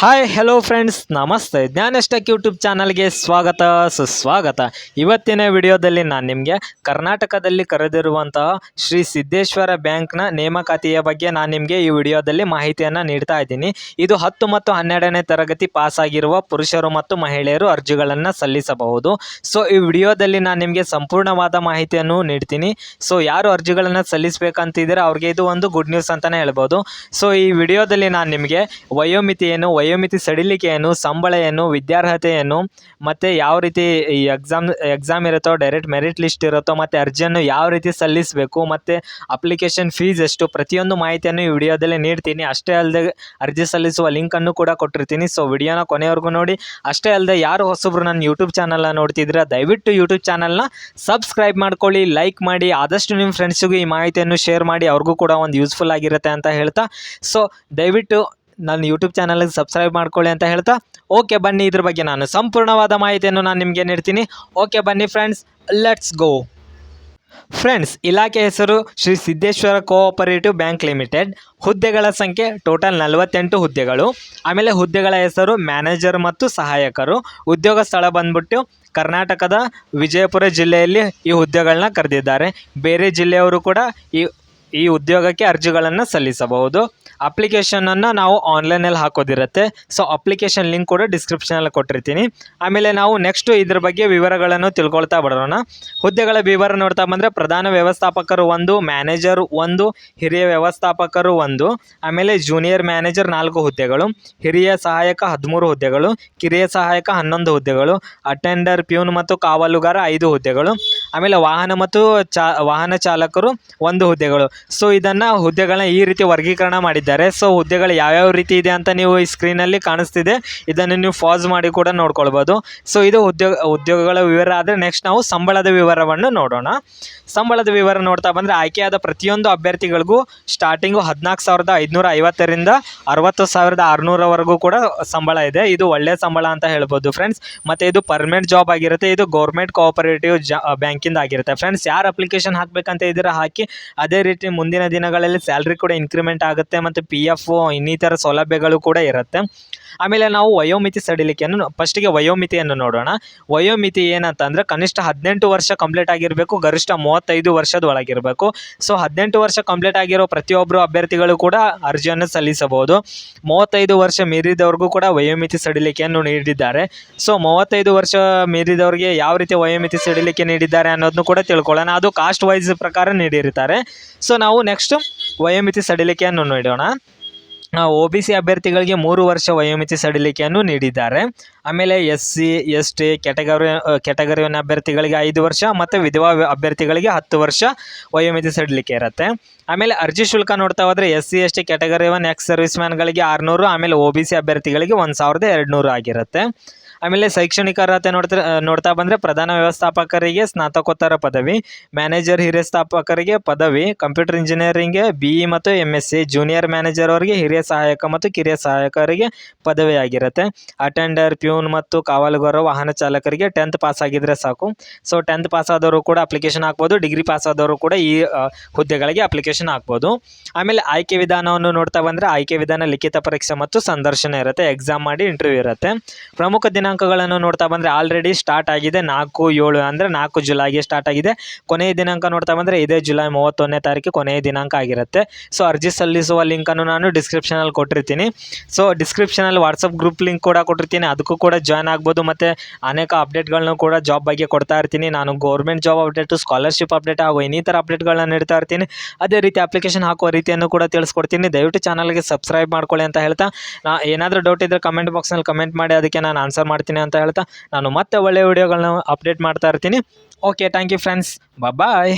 Hi hello friends ನಮಸ್ತೆ. ಜ್ಞಾನಷ್ಟಕ್ YouTube ಚಾನಲ್ಗೆ ಸ್ವಾಗತ, ಸುಸ್ವಾಗತ. ಇವತ್ತಿನ ವಿಡಿಯೋದಲ್ಲಿ ನಾನು ನಿಮಗೆ ಕರ್ನಾಟಕದಲ್ಲಿ ಕರೆದಿರುವಂತಹ ಶ್ರೀ ಸಿದ್ದೇಶ್ವರ ಬ್ಯಾಂಕ್ನ ನೇಮಕಾತಿಯ ಬಗ್ಗೆ ನಾನು ನಿಮಗೆ ಈ ವಿಡಿಯೋದಲ್ಲಿ ಮಾಹಿತಿಯನ್ನು ನೀಡ್ತಾ ಇದ್ದೀನಿ. ಇದು ಹತ್ತು ಮತ್ತು ಹನ್ನೆರಡನೇ ತರಗತಿ ಪಾಸ್ ಆಗಿರುವ ಪುರುಷರು ಮತ್ತು ಮಹಿಳೆಯರು ಅರ್ಜಿಗಳನ್ನು ಸಲ್ಲಿಸಬಹುದು. ಸೊ ಈ ವಿಡಿಯೋದಲ್ಲಿ ನಾನು ನಿಮಗೆ ಸಂಪೂರ್ಣವಾದ ಮಾಹಿತಿಯನ್ನು ನೀಡ್ತೀನಿ. ಸೊ ಯಾರು ಅರ್ಜಿಗಳನ್ನು ಸಲ್ಲಿಸಬೇಕಂತಿದ್ದರೆ ಅವ್ರಿಗೆ ಇದು ಒಂದು ಗುಡ್ ನ್ಯೂಸ್ ಅಂತಲೇ ಹೇಳ್ಬೋದು. ಸೊ ಈ ವಿಡಿಯೋದಲ್ಲಿ ನಾನು ನಿಮಗೆ ವಯೋಮಿತಿ ಏನು ವಯೋಮಿತಿ ಸಡಿಲಿಕೆಯನ್ನು ಏನು ಸಂಬಳ ಏನು ವಿದ್ಯಾರ್ಹತೆ ಏನು ಮತ್ತು ಯಾವ ರೀತಿ ಈ ಎಕ್ಸಾಮ್ ಎಕ್ಸಾಮ್ ಇರುತ್ತೋ ಡೈರೆಕ್ಟ್ ಮೆರಿಟ್ ಲಿಸ್ಟ್ ಇರುತ್ತೋ ಮತ್ತು ಅರ್ಜಿಯನ್ನು ಯಾವ ರೀತಿ ಸಲ್ಲಿಸಬೇಕು ಮತ್ತು ಅಪ್ಲಿಕೇಶನ್ ಫೀಸ್ ಎಷ್ಟು ಪ್ರತಿಯೊಂದು ಮಾಹಿತಿಯನ್ನು ಈ ವಿಡಿಯೋದಲ್ಲಿ ನೀಡ್ತೀನಿ. ಅಷ್ಟೇ ಅಲ್ಲದೆ ಅರ್ಜಿ ಸಲ್ಲಿಸುವ ಲಿಂಕನ್ನು ಕೂಡ ಕೊಟ್ಟಿರ್ತೀನಿ. ಸೊ ವಿಡಿಯೋನ ಕೊನೆವರೆಗೂ ನೋಡಿ. ಅಷ್ಟೇ ಅಲ್ಲದೆ ಯಾರು ಹೊಸಬ್ರು ನನ್ನ ಯೂಟ್ಯೂಬ್ ಚಾನಲ್ನ ನೋಡ್ತಿದ್ರೆ ದಯವಿಟ್ಟು ಯೂಟ್ಯೂಬ್ ಚಾನಲ್ನ ಸಬ್ಸ್ಕ್ರೈಬ್ ಮಾಡ್ಕೊಳ್ಳಿ ಲೈಕ್ ಮಾಡಿ, ಆದಷ್ಟು ನಿಮ್ಮ ಫ್ರೆಂಡ್ಸಿಗೂ ಈ ಮಾಹಿತಿಯನ್ನು ಶೇರ್ ಮಾಡಿ, ಅವ್ರಿಗೂ ಕೂಡ ಒಂದು ಯೂಸ್ಫುಲ್ ಆಗಿರುತ್ತೆ ಅಂತ ಹೇಳ್ತಾ. ಸೊ ದಯವಿಟ್ಟು ನನ್ನ ಯೂಟ್ಯೂಬ್ ಚಾನಲ್ಗೆ ಸಬ್ಸ್ಕ್ರೈಬ್ ಮಾಡ್ಕೊಳ್ಳಿ ಅಂತ ಹೇಳ್ತಾ ಓಕೆ ಬನ್ನಿ ಇದ್ರ ಬಗ್ಗೆ ನಾನು ಸಂಪೂರ್ಣವಾದ ಮಾಹಿತಿಯನ್ನು ನಾನು ನಿಮಗೆ ನೀಡ್ತೀನಿ. ಓಕೆ ಬನ್ನಿ ಫ್ರೆಂಡ್ಸ್ ಲೆಟ್ಸ್ ಗೋ ಫ್ರೆಂಡ್ಸ್ ಇಲಾಖೆ ಹೆಸರು Shri Siddeshwara co-operative bank limited ಹುದ್ದೆಗಳ ಸಂಖ್ಯೆ ಟೋಟಲ್ ನಲವತ್ತೆಂಟು ಹುದ್ದೆಗಳು. ಆಮೇಲೆ ಹುದ್ದೆಗಳ ಹೆಸರು ಮ್ಯಾನೇಜರ್ ಮತ್ತು ಸಹಾಯಕರು. ಉದ್ಯೋಗ ಸ್ಥಳ ಬಂದ್ಬಿಟ್ಟು ಕರ್ನಾಟಕದ ವಿಜಯಪುರ ಜಿಲ್ಲೆಯಲ್ಲಿ ಈ ಹುದ್ದೆಗಳನ್ನ ಕರೆದಿದ್ದಾರೆ. ಬೇರೆ ಜಿಲ್ಲೆಯವರು ಕೂಡ ಈ ಈ ಉದ್ಯೋಗಕ್ಕೆ ಅರ್ಜಿಗಳನ್ನು ಸಲ್ಲಿಸಬಹುದು. ಅಪ್ಲಿಕೇಶನನ್ನು ನಾವು ಆನ್ಲೈನಲ್ಲಿ ಹಾಕೋದಿರುತ್ತೆ. ಸೊ ಅಪ್ಲಿಕೇಶನ್ ಲಿಂಕ್ ಕೂಡ ಡಿಸ್ಕ್ರಿಪ್ಷನಲ್ಲಿ ಕೊಟ್ಟಿರ್ತೀನಿ. ಆಮೇಲೆ ನಾವು ನೆಕ್ಸ್ಟು ಇದ್ರ ಬಗ್ಗೆ ವಿವರಗಳನ್ನು ತಿಳ್ಕೊಳ್ತಾ ಬರೋಣ. ಹುದ್ದೆಗಳ ವಿವರ ನೋಡ್ತಾ ಬಂದರೆ ಪ್ರಧಾನ ವ್ಯವಸ್ಥಾಪಕರು ಒಂದು ಮ್ಯಾನೇಜರ್ ಒಂದು, ಹಿರಿಯ ವ್ಯವಸ್ಥಾಪಕರು ಒಂದು, ಆಮೇಲೆ ಜೂನಿಯರ್ ಮ್ಯಾನೇಜರ್ ನಾಲ್ಕು ಹುದ್ದೆಗಳು, ಹಿರಿಯ ಸಹಾಯಕ ಹದಿಮೂರು ಹುದ್ದೆಗಳು, ಕಿರಿಯ ಸಹಾಯಕ ಹನ್ನೊಂದು ಹುದ್ದೆಗಳು ಅಟೆಂಡರ್ ಪ್ಯೂನ್ ಮತ್ತು ಕಾವಲುಗಾರ ಐದು ಹುದ್ದೆಗಳು. ಆಮೇಲೆ ವಾಹನ ಮತ್ತು ಚಾ, ವಾಹನ ಚಾಲಕರು ಒಂದು ಹುದ್ದೆಗಳು. ಸೊ ಇದನ್ನು ಹುದ್ದೆಗಳನ್ನ ಈ ರೀತಿ ವರ್ಗೀಕರಣ ಮಾಡಿದ್ದಾರೆ. ಸೊ ಹುದ್ದೆಗಳು ಯಾವ್ಯಾವ ರೀತಿ ಇದೆ ಅಂತ ನೀವು ಈ ಸ್ಕ್ರೀನಲ್ಲಿ ಕಾಣಿಸ್ತಿದೆ. ಇದನ್ನು ನೀವು ಫಾಸ್ ಮಾಡಿ ಕೂಡ ನೋಡ್ಕೊಳ್ಬೋದು. ಸೊ ಇದು ಉದ್ಯೋಗ ಉದ್ಯೋಗಗಳ ವಿವರ. ಆದರೆ ನೆಕ್ಸ್ಟ್ ನಾವು ಸಂಬಳದ ವಿವರವನ್ನು ನೋಡೋಣ. ಸಂಬಳದ ವಿವರ ನೋಡ್ತಾ ಬಂದರೆ ಆಯ್ಕೆಯಾದ ಪ್ರತಿಯೊಂದು ಅಭ್ಯರ್ಥಿಗಳಿಗೂ ಸ್ಟಾರ್ಟಿಂಗು ಹದಿನಾಲ್ಕು ಸಾವಿರದ ಐದುನೂರ ಐವತ್ತರಿಂದ ಅರವತ್ತು ಸಾವಿರದ ಆರುನೂರವರೆಗೂ ಕೂಡ ಸಂಬಳ ಇದೆ. ಇದು ಒಳ್ಳೆಯ ಸಂಬಳ ಅಂತ ಹೇಳ್ಬೋದು ಫ್ರೆಂಡ್ಸ್ ಮತ್ತು ಇದು ಪರ್ಮನೆಂಟ್ ಜಾಬ್ ಆಗಿರುತ್ತೆ. ಇದು ಗೌರ್ಮೆಂಟ್ ಕೋಆಪರೇಟಿವ್ ಜಾ ಬ್ಯಾಂಕಿಂದ ಆಗಿರುತ್ತೆ ಫ್ರೆಂಡ್ಸ್ ಯಾರು ಅಪ್ಲಿಕೇಶನ್ ಹಾಕಬೇಕಂತ ಇದ್ದೀರಾ, ಹಾಕಿ. ಅದೇ ರೀತಿ ಮುಂದಿನ ದಿನಗಳಲ್ಲಿ ಸ್ಯಾಲ್ರಿ ಕೂಡ ಇನ್ಕ್ರಿಮೆಂಟ್ ಆಗುತ್ತೆ, ಮತ್ತು ಪಿ ಎಫ್ ಇನ್ನಿತರ ಸೌಲಭ್ಯಗಳು ಕೂಡ ಇರುತ್ತೆ. ಆಮೇಲೆ ನಾವು ವಯೋಮಿತಿ ಸಡಿಲಿಕೆಯನ್ನು ಫಸ್ಟಿಗೆ ವಯೋಮಿತಿಯನ್ನು ನೋಡೋಣ. ವಯೋಮಿತಿ ಏನಂತಂದ್ರೆ ಕನಿಷ್ಠ ಹದಿನೆಂಟು ವರ್ಷ ಕಂಪ್ಲೀಟ್ ಆಗಿರಬೇಕು, ಗರಿಷ್ಠ ಮೂವತ್ತೈದು ವರ್ಷದ ಒಳಗಿರಬೇಕು ಸೊ ಹದಿನೆಂಟು ವರ್ಷ ಕಂಪ್ಲೀಟ್ ಆಗಿರೋ ಪ್ರತಿಯೊಬ್ಬರು ಅಭ್ಯರ್ಥಿಗಳು ಕೂಡ ಅರ್ಜಿಯನ್ನು ಸಲ್ಲಿಸಬಹುದು. ಮೂವತ್ತೈದು ವರ್ಷ ಮೀರಿದವ್ರಿಗೂ ಕೂಡ ವಯೋಮಿತಿ ಸಡಿಲಿಕೆಯನ್ನು ನೀಡಿದ್ದಾರೆ. ಸೊ ಮೂವತ್ತೈದು ವರ್ಷ ಮೀರಿದವ್ರಿಗೆ ಯಾವ ರೀತಿ ವಯೋಮಿತಿ ಸಡಿಲಿಕೆ ನೀಡಿದ್ದಾರೆ ಅನ್ನೋದನ್ನು ಕೂಡ ತಿಳ್ಕೊಳ್ಳೋಣ. ಅದು ಕಾಸ್ಟ್ ವೈಸ್ ಪ್ರಕಾರ ನೀಡಿರ್ತಾರೆ. ಸೊ ನಾವು ನೆಕ್ಸ್ಟ್ ವಯೋಮಿತಿ ಸಡಿಲಿಕೆಯನ್ನು ನೋಡೋಣ. ಒ ಬಿ ಸಿ ಅಭ್ಯರ್ಥಿಗಳಿಗೆ ಮೂರು ವರ್ಷ ವಯೋಮಿತಿ ಸಡಿಲಿಕೆಯನ್ನು ನೀಡಿದ್ದಾರೆ. ಆಮೇಲೆ S C S T category category one ಅಭ್ಯರ್ಥಿಗಳಿಗೆ ಐದು ವರ್ಷ ಮತ್ತು ವಿಧವಾ ಅಭ್ಯರ್ಥಿಗಳಿಗೆ ಹತ್ತು ವರ್ಷ ವಯೋಮಿತಿ ಸಡಿಲಿಕೆ ಇರುತ್ತೆ. ಆಮೇಲೆ ಅರ್ಜಿ ಶುಲ್ಕ ನೋಡ್ತಾ ಹೋದರೆ S C S T category one ex service ಮ್ಯಾನ್ಗಳಿಗೆ ಆರುನೂರು, ಆಮೇಲೆ ಒ ಬಿ ಸಿ ಅಭ್ಯರ್ಥಿಗಳಿಗೆ ಒಂದು ಸಾವಿರದ ಎರಡುನೂರು ಆಗಿರುತ್ತೆ. ಆಮೇಲೆ ಶೈಕ್ಷಣಿಕ ಅರ್ಹತೆ ನೋಡ್ತಾ ನೋಡ್ತಾ ಬಂದರೆ ಪ್ರಧಾನ ವ್ಯವಸ್ಥಾಪಕರಿಗೆ ಸ್ನಾತಕೋತ್ತರ ಪದವಿ, ಮ್ಯಾನೇಜರ್, ಹಿರಿಯ ಸ್ಥಾಪಕರಿಗೆ ಪದವಿ, ಕಂಪ್ಯೂಟರ್ ಇಂಜಿನಿಯರಿಂಗ್ಗೆ ಬಿ ಇ ಮತ್ತು M S C junior manager ಅವರಿಗೆ ಹಿರಿಯ ಸಹಾಯಕ ಮತ್ತು ಕಿರಿಯ ಸಹಾಯಕರಿಗೆ ಪದವಿ ಆಗಿರುತ್ತೆ ಅಟೆಂಡರ್ ಪ್ಯೂನ್ ಮತ್ತು ಕಾವಲುಗಾರ ವಾಹನ ಚಾಲಕರಿಗೆ ಟೆಂತ್ ಪಾಸ್ ಆಗಿದ್ರೆ ಸಾಕು. ಸೊ ಟೆಂತ್ ಪಾಸ್ ಆದವರು ಕೂಡ ಅಪ್ಲಿಕೇಶನ್ ಹಾಕ್ಬೋದು ಡಿಗ್ರಿ ಪಾಸ್ ಆದವರು ಕೂಡ ಈ ಹುದ್ದೆಗಳಿಗೆ ಅಪ್ಲಿಕೇಶನ್ ಹಾಕ್ಬೋದು. ಆಮೇಲೆ ಆಯ್ಕೆ ವಿಧಾನವನ್ನು ನೋಡ್ತಾ ಬಂದರೆ ಆಯ್ಕೆ ವಿಧಾನ, ಲಿಖಿತ ಪರೀಕ್ಷೆ ಮತ್ತು ಸಂದರ್ಶನ ಇರುತ್ತೆ ಎಕ್ಸಾಮ್ ಮಾಡಿ ಇಂಟರ್ವ್ಯೂ ಇರುತ್ತೆ. ಪ್ರಮುಖ ದಿನಾಂಕಗಳನ್ನು ನೋಡ್ತಾ ಬಂದರೆ ಆಲ್ರೆಡಿ ಸ್ಟಾರ್ಟ್ ಆಗಿದೆ. ನಾಲ್ಕು, ಏಳು ಅಂದರೆ ನಾಲ್ಕು ಜುಲೈಗೆ ಸ್ಟಾರ್ಟ್ ಆಗಿದೆ. ಕೊನೆಯ ದಿನಾಂಕ ನೋಡ್ತಾ ಬಂದರೆ ಇದೇ ಜುಲೈ ಮೂವತ್ತೊಂದನೇ ತಾರೀಕು ಕೊನೆಯ ದಿನಾಂಕ ಆಗಿರುತ್ತೆ. ಸೊ ಅರ್ಜಿ ಸಲ್ಲಿಸುವ ಲಿಂಕನ್ನು ನಾನು ಡಿಸ್ಕ್ರಿಪ್ಷನಲ್ಲಿ ಕೊಟ್ಟಿರ್ತೀನಿ. ಸೊ ಡಿಸ್ಕ್ರಿಪ್ಷನಲ್ಲಿ ವಾಟ್ಸಪ್ ಗ್ರೂಪ್ ಲಿಂಕ್ ಕೂಡ ಕೊಟ್ಟಿರ್ತೀನಿ. ಅದಕ್ಕೂ ಕೂಡ ಜಾಯ್ನ್ ಆಗ್ಬೋದು. ಮತ್ತು ಅನೇಕ ಅಪ್ಡೇಟ್ಗಳನ್ನು ಕೂಡ ಜಾಬ್ ಬಗ್ಗೆ ಕೊಡ್ತಾ ಇರ್ತೀನಿ. ನಾನು government job update scholarship update ಹಾಗೂ ಇನ್ನಿತರ ಅಪ್ಡೇಟ್ಗಳನ್ನ ನೀಡ್ತಾ ಇರ್ತೀನಿ. ಅದೇ ರೀತಿ ಅಪ್ಲಿಕೇಶನ್ ಹಾಕುವ ರೀತಿಯನ್ನು ಕೂಡ ತಿಳಿಸ್ಕೊಡ್ತೀನಿ. ದಯವಿಟ್ಟು ಚಾನಲ್ಗೆ ಸಬ್ಸ್ಕ್ರೈಬ್ ಮಾಡ್ಕೊಳ್ಳಿ ಅಂತ ಹೇಳ್ತಾ. ನಾ ಏನಾದರೂ ಡೌಟ್ ಇದ್ದರೆ ಕಮೆಂಟ್ ಬಾಕ್ಸ್ನಲ್ಲಿ ಕಮೆಂಟ್ ಮಾಡಿ. ಅದಕ್ಕೆ ನಾನು ಆನ್ಸರ್ ಮಾಡ್ತೀನಿ ಅಂತ ಹೇಳ್ತಾ ನಾನು ಮತ್ತೆ ಒಳ್ಳೆಯ ವಿಡಿಯೋಗಳನ್ನ ಅಪ್ಡೇಟ್ ಮಾಡ್ತಾ ಇರ್ತೀನಿ. Okay thank you friends bye